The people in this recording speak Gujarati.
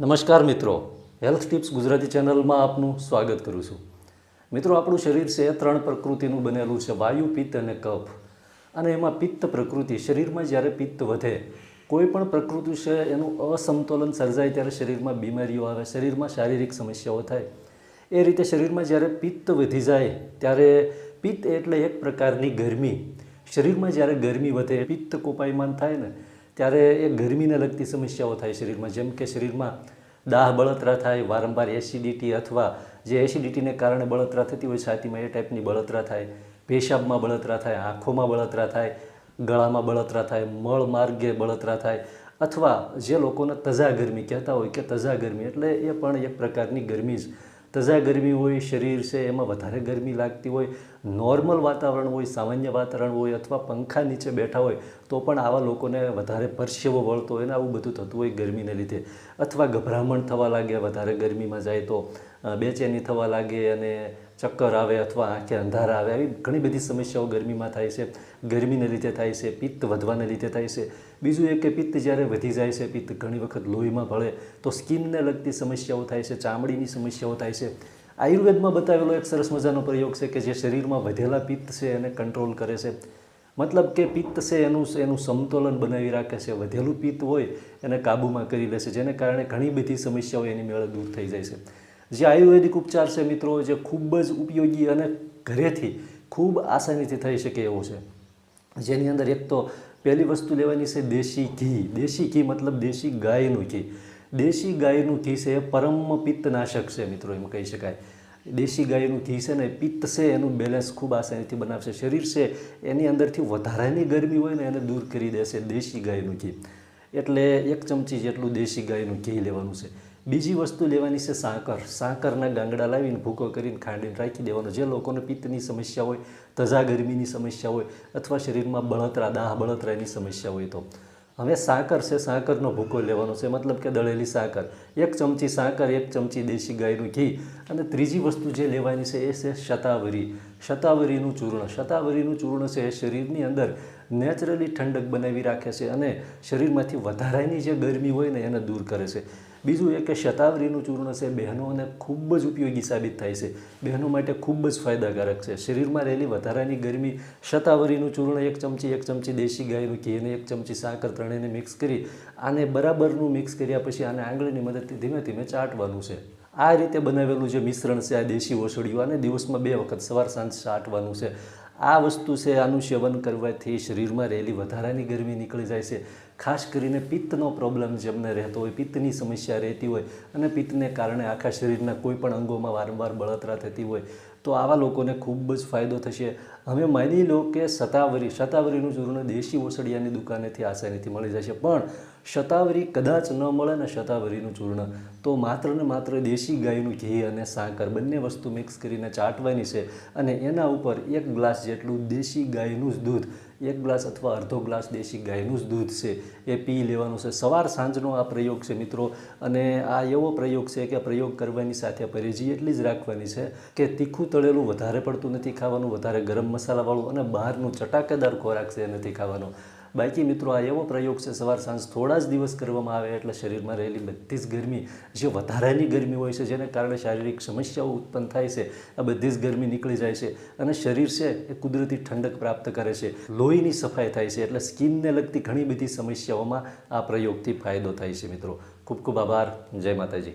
નમસ્કાર મિત્રો. હેલ્થ ટિપ્સ ગુજરાતી ચેનલમાં આપનું સ્વાગત કરું છું. મિત્રો, આપણું શરીર છે એ ત્રણ પ્રકૃતિનું બનેલું છે. વાયુ, પિત્ત અને કફ. અને એમાં પિત્ત પ્રકૃતિ, શરીરમાં જ્યારે પિત્ત વધે, કોઈ પણ પ્રકૃતિ છે એનું અસમતોલન સર્જાય ત્યારે શરીરમાં બીમારીઓ આવે, શરીરમાં શારીરિક સમસ્યાઓ થાય. એ રીતે શરીરમાં જ્યારે પિત્ત વધી જાય, ત્યારે પિત્ત એટલે એક પ્રકારની ગરમી. શરીરમાં જ્યારે ગરમી વધે, પિત્ત કોપાયમાન થાય ને ત્યારે એ ગરમીને લગતી સમસ્યાઓ થાય શરીરમાં. જેમ કે શરીરમાં દાહ, બળતરા થાય, વારંવાર એસિડિટી અથવા જે એસિડિટીને કારણે બળતરા થતી હોય છાતીમાં એ ટાઈપની બળતરા થાય. પેશાબમાં બળતરા થાય, આંખોમાં બળતરા થાય, ગળામાં બળતરા થાય, મળ માર્ગે બળતરા થાય અથવા જે લોકોને તજા ગરમી કહેતા હોય કે તજા ગરમી, એટલે એ પણ એક પ્રકારની ગરમી જ. તજા ગરમી હોય, શરીર છે, એમાં વધારે ગરમી લાગતી હોય, નોર્મલ વાતાવરણ હોય, સામાન્ય વાતાવરણ હોય અથવા પંખા નીચે બેઠા હોય, તો પણ આવા લોકોને વધારે પરસેવો વળતો હોય ને આવું બધું થતું હોય ગરમીને લીધે. અથવા ગભરામણ થવા લાગે વધારે ગરમીમાં જાય તો. બેચેની થવા લાગે અને ચક્કર આવે અથવા આંખે અંધારા આવે, આવી ઘણી બધી સમસ્યાઓ ગરમીમાં થાય છે. ગરમીને લીધે થાય છે, પિત્ત વધવાને લીધે થાય છે. બીજું એ કે પિત્ત જ્યારે વધી જાય છે, પિત્ત ઘણી વખત લોહીમાં ભળે, તો સ્કિનને લગતી સમસ્યાઓ થાય છે, ચામડીની સમસ્યાઓ થાય છે. આયુર્વેદમાં બતાવેલો એક સરસ મજાનો પ્રયોગ છે કે જે શરીરમાં વધેલા પિત્ત છે એને કંટ્રોલ કરે છે. મતલબ કે પિત્ત છે એનું એનું સમતોલન બનાવી રાખે છે. વધેલું પિત્ત હોય, એને કાબૂમાં કરી લે છે, જેને કારણે ઘણી બધી સમસ્યાઓ એની મેળે દૂર થઈ જાય છે. જે આયુર્વેદિક ઉપચાર છે મિત્રો, જે ખૂબ જ ઉપયોગી અને ઘરેથી ખૂબ આસાનીથી થઈ શકે એવો છે. જેની અંદર એક તો પહેલી વસ્તુ લેવાની છે દેશી ઘી. દેશી ઘી મતલબ દેશી ગાયનું ઘી. દેશી ગાયનું ઘી છે એ પરમ પિત્તનાશક છે મિત્રો, એમ કહી શકાય. દેશી ગાયનું ઘી છે ને પિત્ત છે, એનું બેલેન્સ ખૂબ આસાનીથી બનાવશે. શરીર છે, એની અંદરથી વધારાની ગરમી હોય ને એને દૂર કરી દેશે દેશી ગાયનું ઘી. એટલે એક ચમચી જેટલું દેશી ગાયનું ઘી લેવાનું છે. બીજી વસ્તુ લેવાની છે સાકર. સાકરના ગાંગડા લાવીને ભૂકો કરીને ખાંડીને રાખી દેવાનો. જે લોકોને પિત્તની સમસ્યા હોય તજા ગરમીની સમસ્યા હોય, અથવા શરીરમાં બળતરા, દાહ બળતરાની સમસ્યા હોય તો. હવે સાકર છે, સાકરનો ભૂકો લેવાનો છે. મતલબ કે દળેલી સાકર. એક ચમચી સાકર, એક ચમચી દેશી ગાયનું ઘી. અને ત્રીજી વસ્તુ જે લેવાની છે એ છે શતાવરી. શતાવરીનું ચૂર્ણ. શતાવરીનું ચૂર્ણ છે એ શરીરની અંદર નેચરલી ઠંડક બનાવી રાખે છે અને શરીરમાંથી વધારાની જે ગરમી હોય ને એને દૂર કરે છે. બીજું એ કે શતાવરીનું ચૂર્ણ છે, બહેનોને ખૂબ જ ઉપયોગી સાબિત થાય છે. બહેનો માટે ખૂબ જ ફાયદાકારક છે. શરીરમાં રહેલી વધારાની ગરમી શતાવરીનું ચૂર્ણ એક ચમચી એક ચમચી દેશી ગાયનું ઘી અને એક ચમચી સાકર ત્રણેયને મિક્સ કરી આને બરાબરનું મિક્સ કર્યા પછી આને આંગળીની મદદથી ધીમે ધીમે ચાટવાનું છે. આ રીતે બનાવેલું જે મિશ્રણ છે, આ દેશી ઓસળિયું આને દિવસમાં બે વખત સવાર સાંજ ચાટવાનું છે. આ વસ્તુ છે આનું સેવન કરવાથી શરીરમાં રહેલી વધારાની ગરમી નીકળી જાય છે. ખાસ કરીને પિત્તનો પ્રોબ્લેમ જેમને રહેતો હોય, પિત્તની સમસ્યા રહેતી હોય અને પિત્તને કારણે આખા શરીરના કોઈ પણ અંગોમાં વારંવાર બળતરા થતી હોય, તો આવા લોકોને ખૂબ જ ફાયદો થશે. હવે માની લો કે સતાવરી, સતાવરીનું ચૂર્ણ દેશી ઓસડિયાની દુકાનેથી આસાનીથી મળી જશે. પણ શતાવરી કદાચ ન મળે ને શતાવરીનું ચૂર્ણ. તો માત્ર ને માત્ર દેશી ગાયનું ઘી અને સાકર બંને વસ્તુ મિક્સ કરીને ચાટવાની છે અને એના ઉપર એક ગ્લાસ જેટલું દેશી ગાયનું જ દૂધ, એક ગ્લાસ અથવા અડધો ગ્લાસ દેશી ગાયનું જ દૂધ છે. એ પી લેવાનું છે. સવાર સાંજનો આ પ્રયોગ છે મિત્રો. અને આ એવો પ્રયોગ છે કે પ્રયોગ કરવાની સાથે પરેજી એટલી જ રાખવાની છે કે તીખું તળેલું વધારે પડતું નથી ખાવાનું, વધારે ગરમ મસાલાવાળું અને બહારનું ચટાકેદાર ખોરાક છે નથી ખાવાનો. બાકી મિત્રો આ એવો પ્રયોગ છે, સવાર સાંજ થોડા જ દિવસ કરવામાં આવે એટલે શરીરમાં રહેલી બધી જ ગરમી, જે વધારાની ગરમી હોય છે, જેને કારણે શારીરિક સમસ્યાઓ ઉત્પન્ન થાય છે, આ બધી જ ગરમી નીકળી જાય છે અને શરીર છે એ કુદરતી ઠંડક પ્રાપ્ત કરે છે, લોહીની સફાઈ થાય છે એટલે સ્કિનને લગતી ઘણી બધી સમસ્યાઓમાં આ પ્રયોગથી ફાયદો થાય છે મિત્રો. ખૂબ ખૂબ આભાર. જય માતાજી.